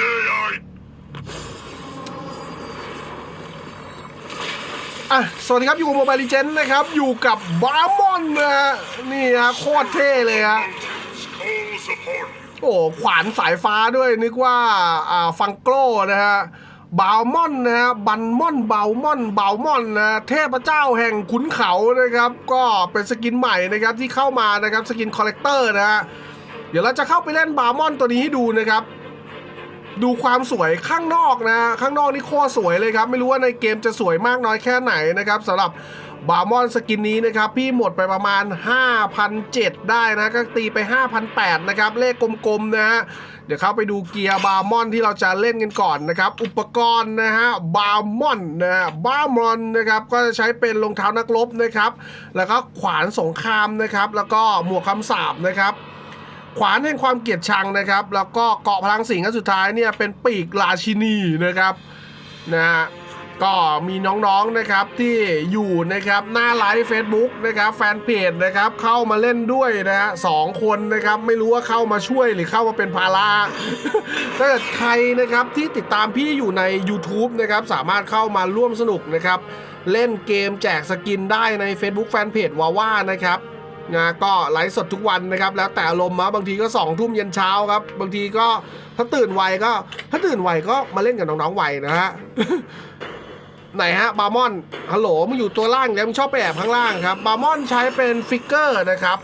day I อะสวัสดีครับ อยู่กับโมบายลีเจนนะครับ อยู่กับบาร์มอนนะฮะนี่ฮะโคตรเท่เลยฮะ call support. โอ้ขวานสายฟ้าด้วยนึกว่าอ่าฟังโกรนะฮะบาวมอนนะฮะบันมอนเบามอนเบามอนนะเทพเจ้าแห่งขุนเขานะครับ ก็เป็นสกินใหม่นะครับที่เข้ามานะครับสกินคอลเลกเตอร์นะฮะเดี๋ยวเราจะเข้าไปเล่นบาวมอนตัวนี้ให้ดูนะครับ ดูความสวยข้างนอกนะ ข้างนอกนี่โคตรสวยเลยครับ ไม่รู้ว่าในเกมจะสวยมากน้อยแค่ไหนนะครับสำหรับบาร์มอนสกินนี้นะครับ พี่หมดไปประมาณ 5,007 ได้นะ ก็ตีไป 5,008 นะครับ เลขกลมๆนะฮะเดี๋ยวเข้าไปดูเกียร์บาร์มอนที่เราจะเล่นกันก่อนนะครับ อุปกรณ์นะฮะบาร์มอนนะฮะบาร์มอนนะครับ ก็จะใช้เป็นรองเท้านักรบนะครับ แล้วก็ขวานสงครามนะครับ แล้วก็หมวกคำสาบนะครับ ขวานแห่งความเกลียดชังนะครับ แล้วก็เกาะพลังสิงห์สุดท้ายเนี่ยเป็นปีกราชินีนะครับนะฮะก็มีน้องๆนะครับที่อยู่นะครับหน้าไลฟ์ Facebook นะครับแฟนเพจนะครับเข้ามาเล่นด้วยนะฮะสองคนนะครับไม่รู้ว่าเข้ามาช่วยหรือเข้ามาเป็นภาระถ้าเกิดใครนะครับที่ติดตามพี่อยู่ใน YouTube นะครับสามารถเข้ามาร่วมสนุกนะครับ เล่นเกมแจกสกินได้ใน Facebook Fanpage วาว่านะครับ นะก็ไลฟ์สดทุกวันนะครับ แล้วแต่อารมณ์นะบางทีก็สองทุ่มเย็นเช้าครับ บางทีก็ถ้าตื่นไวก็ ถ้าตื่นไวก็มาเล่นกับน้องๆไวนะฮะไหนฮะบาร์มอนฮัลโหลมึงอยู่ตัวล่างแล้วมึงชอบไปแอบข้างล่างครับบาร์มอนใช้เป็นฟิกเกอร์นะครับ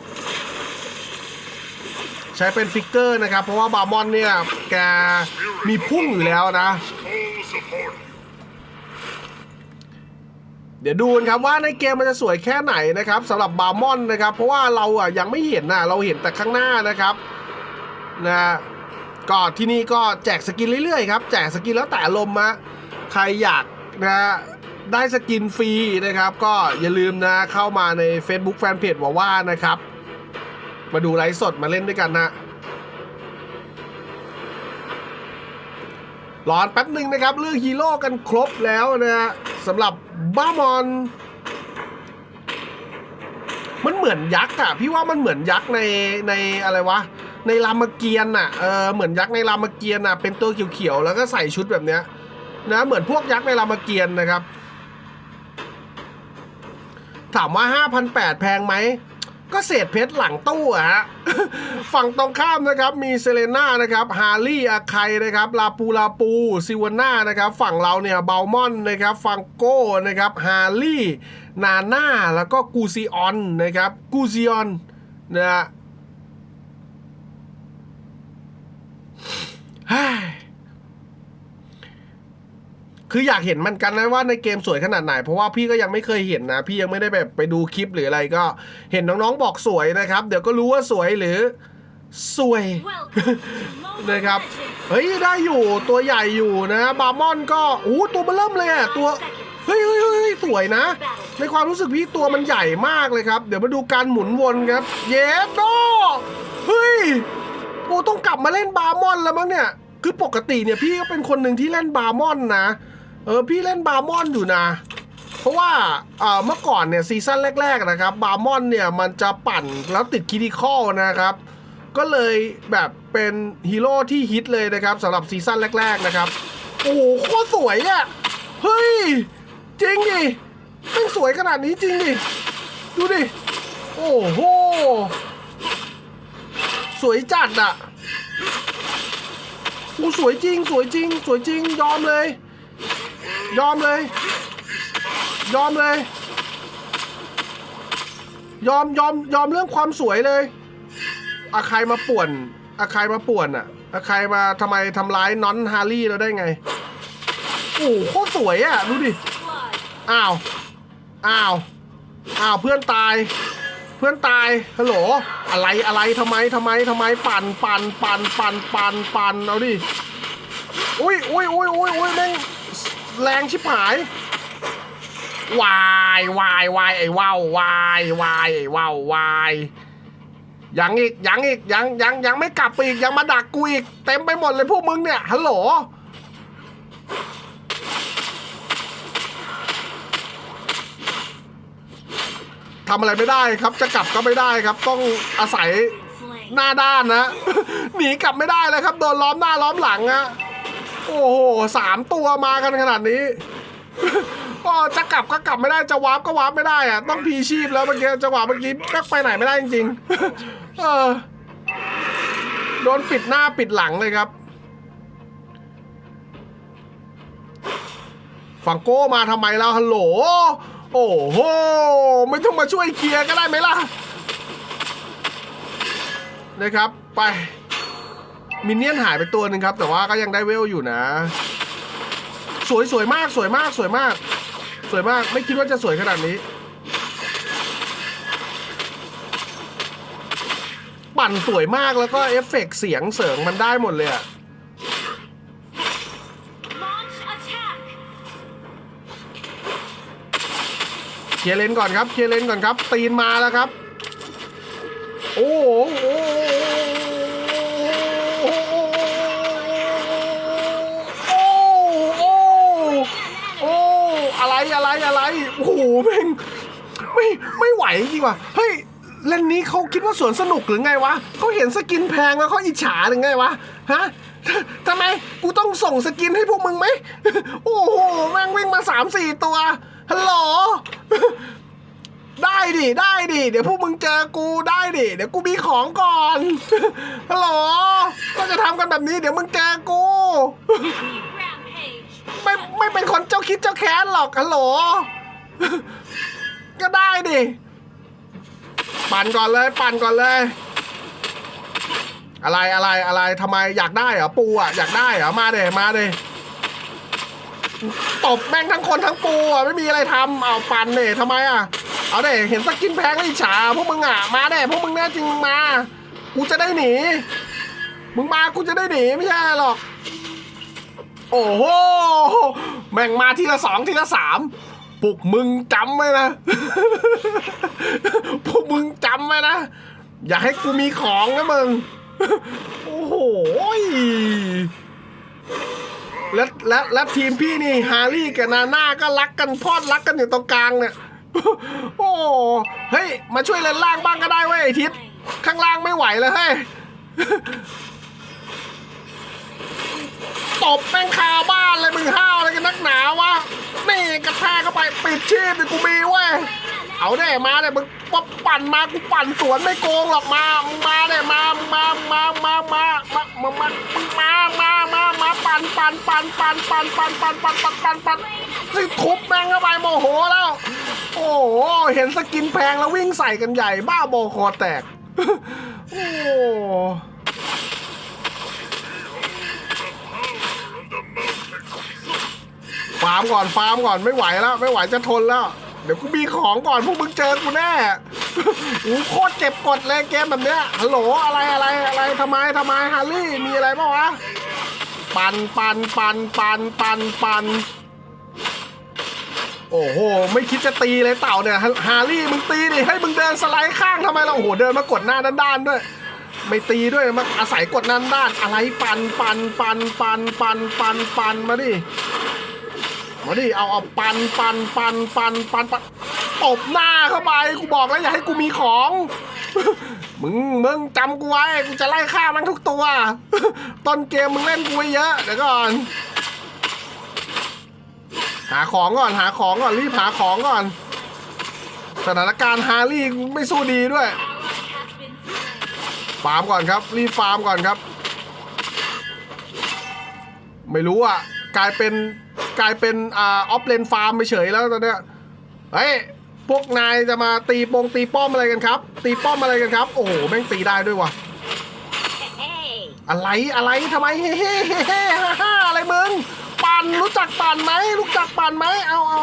ใช้เป็นฟิกเกอร์นะครับ เพราะว่าบาร์มอนเนี่ยแกมีพุ่งอยู่แล้วนะ เดี๋ยวดูกันครับว่าในเกมมันจะสวยแค่ไหนนะครับสำหรับบาร์มอนนะครับ เพราะว่าเราอะยังไม่เห็นนะเราเห็นแต่ข้างหน้านะครับนะก็ที่นี่ก็แจกสกินเรื่อยๆครับแจกสกินแล้วแต่ลมณ์ะใครอยากนะได้สกินฟรีนะครับ ก็อย่าลืมนะเข้ามาใน Facebook Fanpage ว่าว่านะครับ มาดูไลฟ์สดมาเล่นด้วยกันนะ รอนแป๊บหนึ่งนะครับ เลือกฮีโร่กันครบแล้วนะฮะสำหรับบ้ามอน มันเหมือนยักษ์อะพี่ว่ามันเหมือนยักษ์ในในอะไรวะ ในรามเกียรติ์อะเออเหมือนยักษ์ในรามเกียรติ์อะเป็นตัวเขียวๆแล้วก็ใส่ชุดแบบเนี้ยนะเหมือนพวกยักษ์ในรามเกียรติ์นะครับ ถามว่า 5,800 แพงไหม ก็เศษเพชรหลังตู้อะฮะฝั่งตรงข้ามนะครับมีเซเลน่านะครับฮาร์ลี่อาไคนะครับลาปูลาปูซิวาน่านะครับฝั่งเราเนี่ยเบลมอนนะครับฟังโก้นะครับฮาร์ลี่นาน่าแล้วก็กูซิออนนะครับกูซิออนนะฮะเฮ้ย คืออยากเห็นมันกันนะว่าในเกมสวยขนาดไหน เพราะว่าพี่ก็ยังไม่เคยเห็นนะ พี่ยังไม่ได้แบบไปดูคลิปหรืออะไรก็ เห็นน้องๆบอกสวยนะครับ เดี๋ยวก็รู้ว่าสวยหรือสวยนะครับเฮ้ยได้อยู่ตัวใหญ่อยู่นะบาร์มอนก็โอ้ตัวมันเริ่มเลยอะตัวเฮ้ยเฮ้ยเฮ้ยเฮ้ยสวยนะ ในความรู้สึกพี่ตัวมันใหญ่มากเลยครับ เดี๋ยวมาดูการหมุนวนครับ เยสโดเฮ้ยโอ้ต้องกลับมาเล่นบาร์มอนแล้วมั้งเนี่ยคือปกติเนี่ยพี่ก็เป็นคนหนึ่งที่เล่นบาร์มอนนะ เออพี่เล่นบาร์มอนอยู่นะ เพราะว่าเออเมื่อก่อนเนี่ยซีซั่นแรก ๆ นะครับ บาร์มอนเนี่ยมันจะปั่นแล้วติดคิดิคอลนะครับ ก็เลยแบบเป็นฮีโร่ที่ฮิตเลยนะครับสำหรับซีซั่นแรก ๆ นะครับ โอ้โหโคตรสวยอะ่ะเฮ้ย จริงดิมันสวยขนาดนี้จริงดิดูดิ โอ้โห สวยจัดอะ่ะโอ้สวยจริง สวยจริง สวยจริงยอมเลย ยอมเลย ยอมเลย ยอมยอมยอมเรื่องความสวยเลยอาใครมาป่วนอาใครมาป่วนอะอาใครมาทำไมทำร้ายน้อนฮาร์รี่เราได้ไงโอ้โหโคตรสวยอะดูดิอ้าวอ้าวอ้าวเพื่อนตาย เพื่อนตายฮัลโหลอะไรอะไรทำไมทำไมทำไมปั่นปั่นปั่นปั่นปั่นปั่นเอาดิอุ้ยอุ้ยอุ้ยอุ้ยอุ้ยแม่ง แรงชิบหายวายวายวายไอ้ว้าววายวายไอ้ว้าววายยังอีกยังอีกยังยังยังไม่กลับไปอีกยังมาดักกูอีกเต็มไปหมดเลยพวกมึงเนี่ยฮัลโหลทำอะไรไม่ได้ครับจะกลับก็ไม่ได้ครับ ต้องอาศัยหน้าด้านนะหนีกลับไม่ได้เลยครับ โดนล้อมหน้าล้อมหลังอะ โอ้โหสามตัวมากันขนาดนี้ก็จะกลับก็กลับไม่ได้จะวาร์ปก็วาร์ปไม่ได้อะต้องพีชีพแล้วเมื่อกี้จังหวะเมื่อกี้ไปไหนไม่ได้จริงๆเออโดนปิดหน้าปิดหลังเลยครับฝั่งโก้มาทำไมแล้วฮัลโหล โอ้โห ไม่ต้องมาช่วยเคลียร์ก็ได้ไหมล่ะนะครับ ไป มินเนี่ยนหายไปตัวหนึ่งครับ แต่ว่าก็ยังได้เวลอยู่นะ สวยสวยมากสวยมากสวยมาก สวยมากไม่คิดว่าจะสวยขนาดนี้ ปั่นสวยมากแล้วก็เอฟเฟกต์เสียงเสริงมันได้หมดเลยอะเคลียร์เลนก่อนครับเคลียร์เลนก่อนครับ ตีนมาแล้วครับ โอ้โหโอ้โห ไม่ไม่ไหวจริงว่ะเฮ้ยเล่นนี้เขาคิดว่าสวนสนุกหรือไงวะเขาเห็นสกินแพงแล้วเขาอิจฉาหรือไงวะฮะทำไมกูต้องส่งสกินให้พวกมึงไหมโอ้โหแม่งวิ่งมาสามสี่ตัวฮัลโหลได้ดิได้ดิเดี๋ยวพวกมึงเจอกูได้ดิเดี๋ยวกูมีของก่อนฮัลโหลก็จะทำกันแบบนี้ เดี๋ยวมึงเจอกู Rampage! ไม่ไม่เป็นคนเจ้าคิดเจ้าแค้นหรอกฮัลโหล ก็ได้ดิ ปั่นก่อนเลย ปั่นก่อนเลย อะไรอะไรอะไรทำไมอยากได้เหรอปูอะอยากได้เหรอมาเดมาเดตบแม่งทั้งคนทั้งปูอะไม่มีอะไรทำเอาปั่นเดทำไมอะเอาเดเห็นสกินแพงแล้วอิจฉาพวกมึงอะมาเดพวกมึงแน่จริงมา กูจะได้หนี มึงมากูจะได้หนีไม่ใช่หรอก โอ้โห แม่งมาทีละสองทีละสาม พวกมึงจำไว้นะ พวกมึงจำไว้นะ อย่าให้กูมีของนะมึง โอ้โหและและและทีมพี่นี่ฮารี่กับนาน่าก็รักกันพอดรักกันอยู่ตรงกลางเนี่ย โอ้เฮ้ย มาช่วยเลนล่างบ้างก็ได้เว้ยไอทิศข้างล่างไม่ไหวเลยเฮ้ย ตบแม่งคาบ้านเลยมึงห้าวอะไรกันนักหนาวะ นี่กระแทกเข้าไปปิดชีพเลยกูมีเว้ย เอาเด้มาเด้มึงปั๊บปั่นมากูปั่นสวนไม่โกงหรอกมามึงมาเด้มามา มา มา มา มา มา มา มา มา มา มาปั่นปั่นปั่นปั่นปั่นปั่นปั่นปั่นปั่นปั่นปั่นสิทุบแม่งเข้าไปโมโหแล้ว โอ้โหเห็นสกินแพงแล้ววิ่งใส่กันใหญ่บ้าโบคอแตก โอ้าร์มก่อนฟาร์มก่อนไม่ไหวแล้ว ไม่ไหวจะทนแล้ว เดี๋ยวกูมีของก่อนพวกมึงเจอกูแน่โอ้โคตรเจ็บกดเลยเกมแบบเนี้ยฮัลโหลอะไรอะไรอะไรทำไมทำไมฮาร์รี่มีอะไรบ้างวะปันปันปันปันปันปันโอ้โห ไม่คิดจะตีเลยเต่าเนี่ยฮาฮาร์รี่มึงตีดิให้มึงเดินสไลด์ข้างทำไมเราโอ้โหเดินมากดหน้าด้านๆด้วยไม่ตีด้วยมาอาศัยกดนั่นด้านอะไรปันปันปันปันปันปันปันมาดิ มาดิเอาเอาปันปันปันปันปันปันตบหน้าเข้าไปกูบอกแล้วอย่าให้กูมีของ มึงมึงจำกูไว้กูจะไล่ฆ่ามันทุกตัว ต้นเกมมึงเล่นกูเยอะเดี๋ยวก่อน หาของก่อนหาของก่อนรีบหาของก่อน สถานการณ์ฮาร์รี่ไม่สู้ดีด้วยฟาร์มก่อนครับ รีบฟาร์มก่อนครับ ไม่รู้อะ กลายเป็นกลายเป็นอ่าออฟเลนฟาร์มไปเฉยแล้วตอนเนี้ยเฮ้ยพวกนายจะมาตีปงตีป้อมอะไรกันครับ ตีป้อมอะไรกันครับ โอ้โหแม่งตีได้ด้วยวะ Hey! อะไรอะไรทำไมเฮ้เฮ้เฮ้เฮ้ฮ่าอะไรมึงปั่นรู้จักปั่นไหมรู้จักปั่นไหมเอาเอา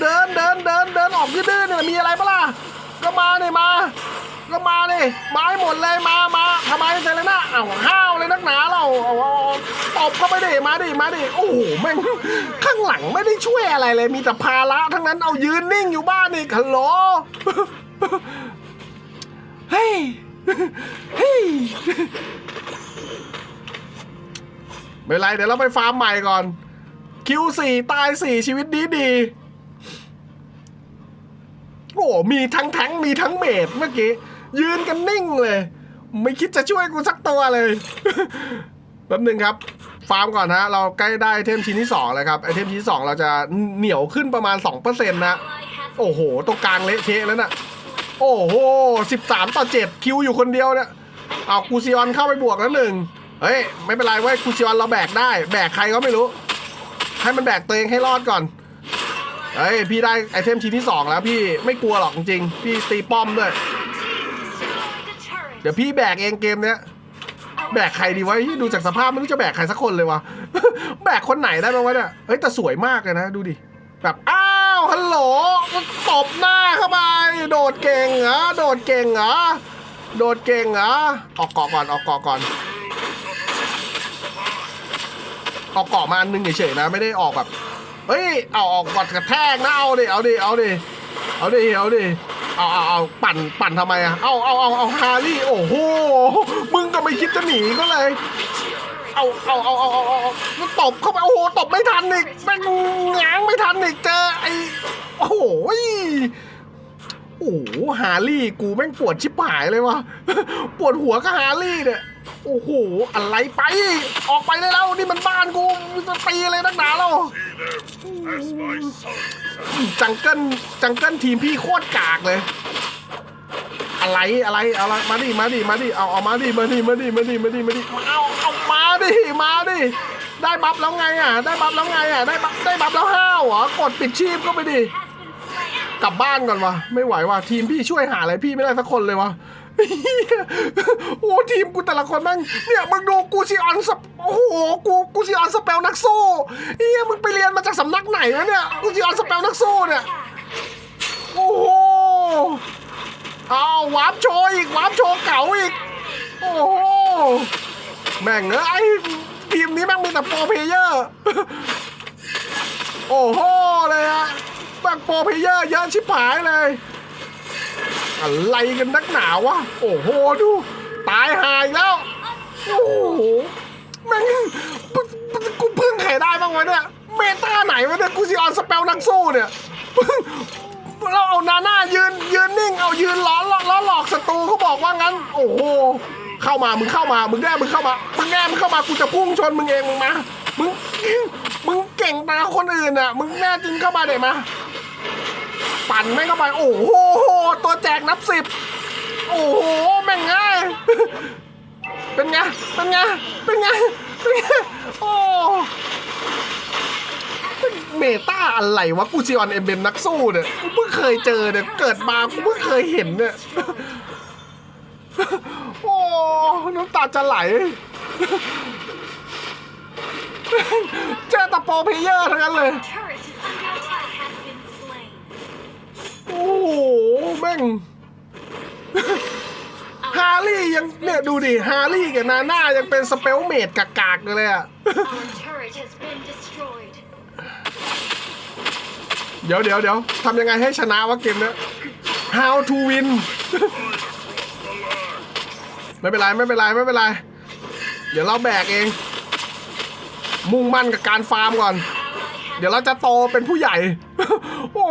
เดินเดินเดินเดินออกดื้อๆเนี่ยมีอะไรปะล่ะก็มาเนี่ยมา ก็มาดิมาให้หมดเลยมามาทำไมเซเลน่าเอาห้าวเลยนักหนาเราเอาตบเข้าไปดิมาดิมาดิโอ้โหแม่งข้างหลังไม่ได้ช่วยอะไรเลย มีแต่ภาระทั้งนั้นเอายืนนิ่งอยู่บ้านอีกฮัลโหลเฮ้ยเฮ้ยไม่ไรเดี๋ยวเราไปฟาร์มใหม่ก่อน คิวสี่ตายสี่ชีวิตดีดีโอ้โหมีทั้งแทงมีทั้งเมดเมื่อกี้ ยืนกันนิ่งเลย ไม่คิดจะช่วยกูสักตัวเลยแป๊บหนึ่งครับฟาร์มก่อนฮะเราใกล้ได้ไอเทมชิ้นที่สองแล้วครับไอเทมชิ้นที่สองเราจะเหนียวขึ้นประมาณ 2%นะโอ้โหตรงกลางเละเทะแล้วน่ะโอ้โหสิบสามต่อเจ็ดคิวอยู่คนเดียวเนี่ยเอากูซิออนเข้าไปบวกแล้วหนึ่งเฮ้ยไม่เป็นไรเว้ยกูซิออนเราแบกได้ แบกใครก็ไม่รู้ ให้มันแบกตัวเองให้รอดก่อนเฮ้ยพี่ได้ไอเทมชิ้นที่สองแล้วพี่ไม่กลัวหรอกจริงพี่ตีป้อมด้วย เดี๋ยวพี่แบกเองเกมเนี้ยแบกใครดีวะเฮ้ยดูจากสภาพไม่รู้จะแบกใครสักคนเลยวะ แบกคนไหนได้บ้างวะเนี่ยเฮ้ยแต่สวยมากเลยนะดูดิแบบอ้าวฮัลโหลตบหน้าเข้าไปโดดเก่งเหรอโดดเก่งเหรอโดดเก่งเหรอออกเกาะก่อนออกเกาะก่อนออกเกาะมาอันนึงเฉยๆนะไม่ได้ออกแบบเฮ้ยเอาออกกอดกระแทกนะเอาดิเอาดิเอาดิเอาดิเอาดิ เอาเอาเอาปั่นปั่นทำไมอะเอาเอาเอาเอาฮารี่โอ้โหมึงก็ไม่คิดจะหนีก็เลยเอาเอาเอาเอาเอาเอาเอาตบเข้าไปโอ้โหตบไม่ทันอีกแม่งง้างไม่ทันอีกเจอไอ้โอ้โหโอ้โหฮารี่กูแม่งปวดชิบหายเลยวะปวดหัวกับฮารี่เนี่ยโอ้โหอะไรไป ออกไปได้แล้วนี่มันบ้านกูมึงจะตีอะไรนักหนาแล้ว จังเกิลจังเกิลทีมพี่โคตรกากเลย อะไรอะไรเอาละมาดิมาดิมาดิเอาเอามาดิมาดิมาดิมาดิมาดิมาดิเอาเอามาดิมาดิได้บัฟแล้วไงอะ ได้บัฟแล้วไงอะได้บัฟได้บัฟแล้วห้าวเหรอกดปิดชีพก็ไปดิกลับบ้านก่อนวะไม่ไหววะทีมพี่ช่วยหาอะไรพี่ไม่ได้สักคนเลยวะ โอ้ทีมกูแต่ละคนแม่งเนี่ยมึงดูกูซีออนสเปโอ้โหกูกูซีออนสเปลนักสู้เฮียมึงไปเรียนมาจากสำนักไหนวะเนี่ยกูซีออนสเปลนักสู้เนี่ยโอ้โหเอาวาร์ปโชว์อีกวาร์ปโชว์เก่าอีกโอ้โหแม่งเอ้ยทีมนี้แม่งมีแต่โปรเพเยอร์โอ้โหเลยอะแม่งโปรเพเยอร์เยอะชิบหายเลย อะไรกันนักหนาวะ โอ้โหดู ตายหายแล้ว โอ้โหแม่งกูพึ่งใครได้บ้างวะเนี่ย เมตาไหนวะเนี่ย กูซีออนสเปลนักสู้เนี่ยเราเอานาน่ายืนยืนนิ่ง เอายืนล้อล้อล้อหลอกศัตรูเขาบอกว่างั้น โอ้โห เข้ามา มึงเข้ามา มึงแน่มึงเข้ามา มึงแน่มึงเข้ามา กูจะพุ่งชนมึงเอง มึงมา มึง มึงเก่งตาคนอื่นอะ มึงแน่จริงเข้ามาเดี๋ยวมา ปั่นแม่งเข้าไป โอ้โห ตัวแจกนับสิบโอ้โหแม่งง่าย เป็นไง เป็นไง เป็นไง เป็นไง โอ้เมตาอะไรวะกูซีออนเอ็มเบนนักสู้เนี่ยกูเพิ่งเคยเจอเนี่ยเกิดมากูเพิ่งเคยเห็นเนี่ยโอ้น้ำตาจะไหล เจอแตะโปรเพเยอร์ทั้งนั้นเลย โอ้โหแม่งฮาร์ลี่ยังเนี่ยดูดิฮาร์ลี่กับนาน่ายังเป็นสเปลเมดกากๆอยู่เลยอะเดี๋ยวเดี๋ยวเดี๋ยวทำยังไงให้ชนะวะเกมเนี้ย How to win ไม่เป็นไรไม่เป็นไรไม่เป็นไร เดี๋ยวเราแบกเอง มุ่งมั่นกับการฟาร์มก่อน เดี๋ยวเราจะโตเป็นผู้ใหญ่ โอ้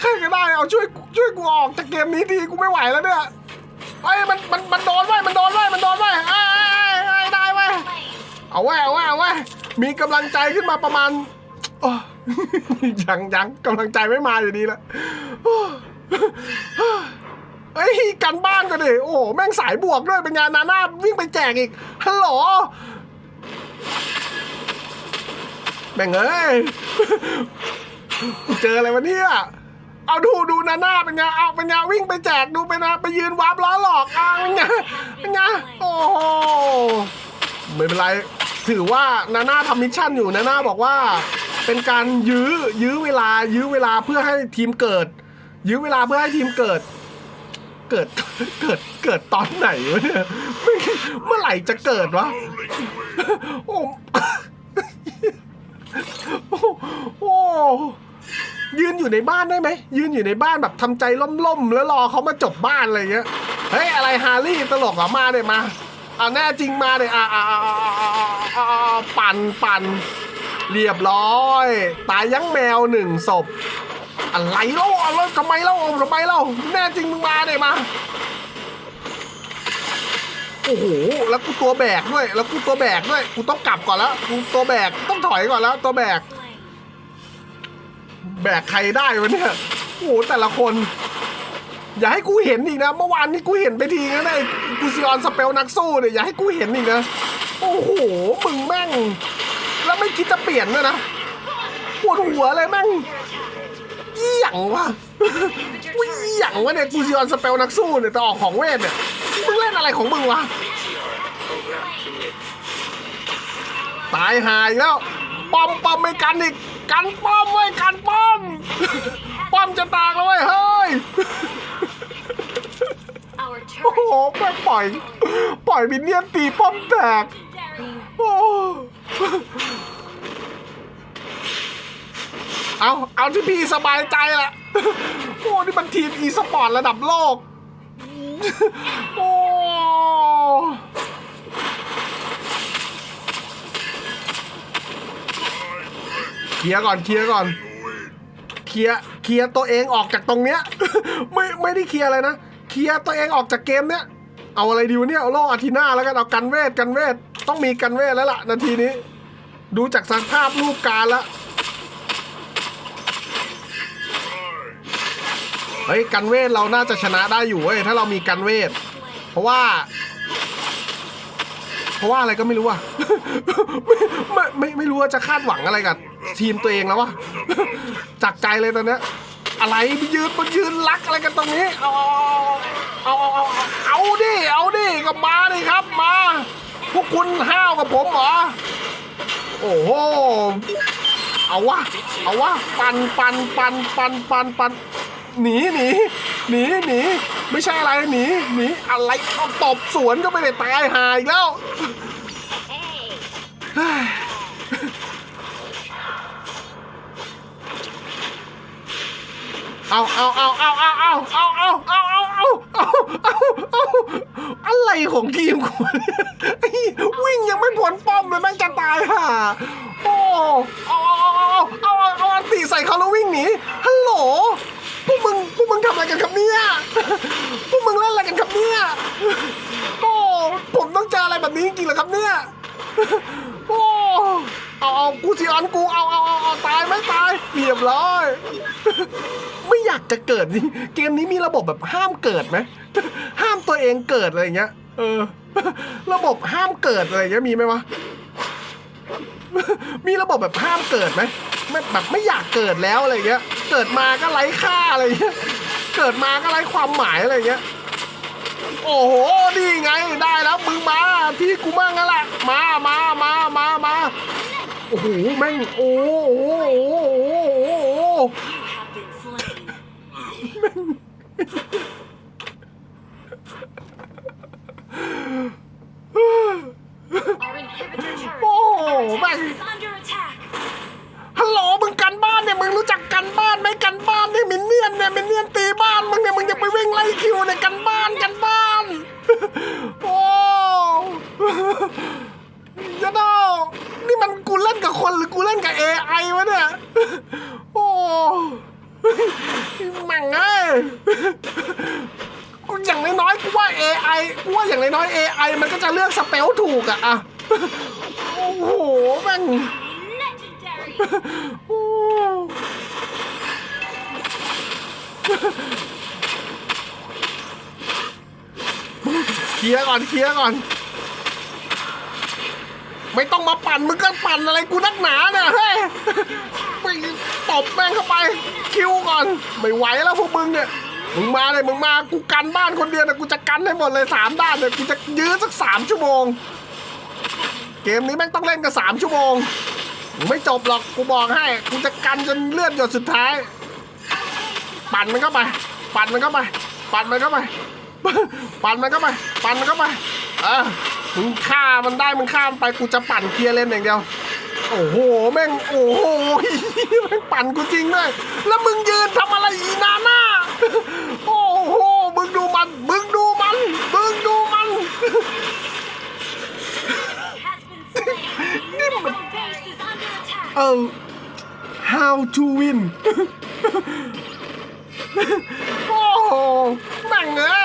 ใครก็ได้เอาช่วยช่วยกูออกจากเกมนี้ทีกูไม่ไหวแล้วเนี่ยไอ้มันมันมันโดนไว้ยมันโดนไว้ยมันโดนไว้ยไอ้ไอ้ไอ้ได้ไว้เอาไว้เอาไว้เอาไว้มีกำลังใจขึ้นมาประมาณอยังยังกำลังใจไม่มาอยู่ดีละโอ้เฮ้ยกันบ้านก็ดิโอ้โหแม่งสายบวกด้วยเป็นงานนาหน้าวิ่งไปแจกอีกฮัลโหลแม่งเอ้ย เจออะไรวะเนี่ย เอาดูดูนาหน้าเป็นไงเอาเป็นไงวิ่งไปแจกดูไปนะไปยืนวาร์ปล้อหลอกอะเป็นไงเป็นไงโอ้โหไม่เป็นไรถือว่านาหน่าทำมิชชั่นอยู่นาหน่าบอกว่า เป็นการยื้อยื้อเวลา ยื้อเวลาเพื่อให้ทีมเกิด ยื้อเวลาเพื่อให้ทีมเกิด เกิดเกิดเกิดตอนไหนวะเนี่ยเมื่อไหร่จะเกิดวะโอ้โอ้โอ้ ยืนอยู่ในบ้านได้ไหม ยืนอยู่ในบ้านแบบทำใจล่มๆ แล้วรอเขามาจบบ้านอะไรเงี้ย เฮ้ย อะไรฮาร์รี่ตลกหรอมาเลยมาเอาแน่จริงมาเลยอ่าอ่าอ่าอ่าอ่าอ่าปั่นปั่นเรียบร้อย ตายยั้งแมวหนึ่งศพ อะไรเล่าอะไรทำไมเล่าทำไมเล่าแน่จริงมึงมาเลยมาโอ้โห แล้วกูตัวแบกด้วย แล้วกูตัวแบกด้วย กูต้องกลับก่อนแล้ว กูตัวแบก ต้องถอยก่อนแล้ว ตัวแบก แบกใครได้วะเนี่ย โอ้โหแต่ละคน อย่าให้กูเห็นอีกนะ เมื่อวานนี้กูเห็นไปทีนะไอ้กูซิออนสเปลนักสู้เนี่ยอย่าให้กูเห็นอีกนะ โอ้โห มึงแม่ง แล้วไม่คิดจะเปลี่ยนด้วยนะ ปวดหัวเลยแม่งเอี่ยงวะวิ่งเอี่ยงวะเนี่ยกูซิออนสเปลนักสู้เนี่ยแต่ออกของเวทเนี่ย มึงเล่นอะไรของมึงวะ ตายหายแล้ว ปอมปอมไม่กันอีก กันป้อมไว้ยกันป้อม ป้อมจะตากแล้วเว้ยเฮ้ยโอ้โห turret แม่ปล่อย ปล่อยมินเนี่ยนตีป้อมแตกโอ้เอาเอาที่พี่สบายใจละโอ้นี่มันทีมอีสปอร์ตระดับโลก โอ้ เคลียร์ก่อนเคลียร์ก่อนเคลียร์เคลียร์ตัวเองออกจากตรงเนี้ย ไม่ไม่ได้เคลียร์อะไรนะเคลียร์ตัวเองออกจากเกมเนี้ยเอาอะไรดีวะเนี่ยเอาโล่อาทีน่าแล้วกันเอากันเวทกันเวทต้องมีกันเวทแล้วล่ะ นาทีนี้ ดูจากสภาพรูปการล้วเฮ้ยกันเวทเราน่าจะชนะได้อยู่เว้ยถ้าเรามีกันเวท เพราะว่า เพราะว่าอะไรก็ไม่รู้อะไม่ไม่ไม่รู้ว่าจะคาดหวังอะไรกับ ทีมตัวเองแล้ววะจากใจเลยตอนเนี้ยอะไรมันยืนมันยืนรักอะไรกันตรงนี้เอาเอาเอาเอาเอาเอาดิเอาดิก็มาดิครับมา พวกคุณห้าวกับผมเหรอโอ้โหเอาวะเอาวะปันปันปันปันปันปันหนีหนีหนีหนีไม่ใช่อะไรหนีหนีอะไรเอาตบสวนก็ไม่ได้ตายหายแล้ว เอาเอาเอาเอาเอาเอาเอาเอาเอาเอาเอาเอาเอาเอาอะไรของทีมกูเนี่ยไอ้วิ่งยังไม่พ้นป้อมเลยแม่งจะตายห่าโอ้เอาเอาเอาเอาเอาอันตีใส่เขาแล้ววิ่งหนีฮัลโหลพวกมึงพวกมึงทำอะไรกันครับเนี่ยพวกมึงเล่นอะไรกันครับเนี่ยโอ้ผมต้องเจออะไรแบบนี้จริงเหรอครับเนี่ยโอ้เอาเอากูสิออนกูเอาเอาเอาตายไม่ตายเรียบร้อย จะเกิดนี่เกมนี้มีระบบแบบห้ามเกิดไหมห้ามตัวเองเกิดอะไรเงี้ย เออ ระบบห้ามเกิดอะไรเงี้ยมีไหมวะมีระบบแบบห้ามเกิดไหมไม่แบบไม่อยากเกิดแล้วอะไรเงี้ย เกิดมาก็ไร้ค่าอะไรเงี้ย เกิดมาก็ไร้ความหมายอะไรเงี้ย โอ้โห นี่ไงได้แล้วมึงมาพี่กูมั่งนั่นแหละมามามามามาโอ้โหแม่งโอ้โหโอ้โหโอ้โห Our inhibitor turret. Oh, Our man. tower is under attack. ฮัลโหลมึงกันบ้านเนี่ยมึงรู้จักกันบ้านไหมกันบ้านเนี่ยมินเนี่ยนเนี่ยมินเนี่ยนตีบ้านมึงเนี่ยมึงจะไปวิ่งไล่คิวเนี่ยกันบ้านกันบ้านโอ้ยาดอนี่มันกูเล่นกับคนหรือกูเล่นกับ AI วะเนี่ยโอ้ มังเอ้ยกูอย่างน้อยๆกูว่า AI กูว่าอย่างน้อยๆ AI มันก็จะเลือกสเปลถูกอะอะโอ้โหแม่งโอ้เคลียร์ก่อนเคลียร์ก่อน ไม่ต้องมาปั่นมึงก็ปั่นอะไรกูนักหนาเนี่ยเฮ้ย ไปตบแม่งเข้าไป คิวก่อน ไม่ไหวแล้วพวกมึงเนี่ย มึงมาเลยมึงมากูกันบ้านคนเดียวนะกูจะกันให้หมดเลยสามด้านเนี่ยกูจะยื้อสักสามชั่วโมง เกมนี้แม่งต้องเล่นกันสามชั่วโมง ไม่จบหรอกกูบอกให้กูจะกันจนเลือดหยดสุดท้าย ปั่นมันเข้าไป ปั่นมันเข้าไป ปั่นมันเข้าไป ปั่นมันเข้าไป ปั่นมันเข้าไป เออมึงฆ่ามันได้มึงฆ่ามันไปกูจะปั่นเคลียร์เล่นอย่างเดียว โอ้โห แม่ง โอ้โหแม่งปั่นกูจริงด้วยแล้วมึงยืนทำอะไรอีนาหน้า โอ้โห มึงดูมัน มึงดูมัน มึงดูมัน Has been slain. Our base is under attack. เออ how to win โอ้โหแม่งเอ้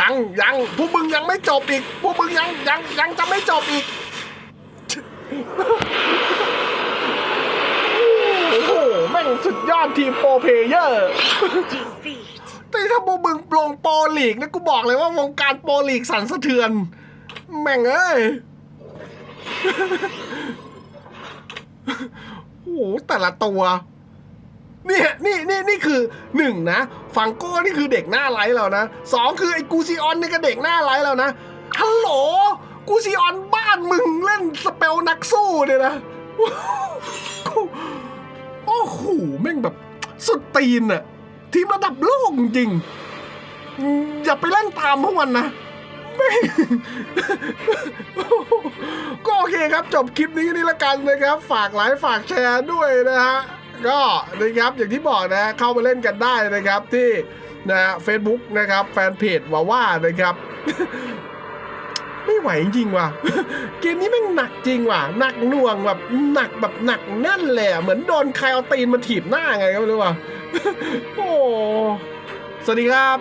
ยังยังพวกมึงยังไม่จบอีกพวกมึงยังยังยังจะไม่จบอีกโอ้โหแม่งสุดยอดทีมโปรเพเยอร์แต่ถ้าพวกมึงลงโปรลีกนะกูบอกเลยว่าวงการโปรลีกสั่นสะเทือน แม่งเอ้ยโอ้แต่ละตัว นี่ยนี่นี่นี่คือหนึ่งนะฟังโก้นี่คือเด็กหน้าไลท์แล้วนะสองคือไอ้กูซิออนนี่ก็เด็กหน้าไลท์แล้วนะฮัลโหลกูซิออนบ้านมึงเล่นสเปลนักสู้เนี่ยนะโอ้โหแม่งแบบสุดตีนอะทีมระดับโลกจริง อย่าไปเล่นตามพวกมันนะแม่ก็โอเคครับจบคลิปนี้นี่ละกันนะครับ ฝากไลค์ฝากแชร์ด้วยนะฮะ ก็นะครับอย่างที่บอกนะเข้ามาเล่นกันได้นะครับที่นะเฟซบุ๊กนะครับแฟนเพจว่าว่านะครับ ไม่ไหวจริงว่ะ เกมนี้แม่งหนักจริงว่ะหนักหน่วงแบบหนักแบบหนักแน่นเลยอะเหมือนโดนใครเอาตีนมาถีบหน้าไงก็ไม่รู้ว่ะโอ้สวัสดีครับ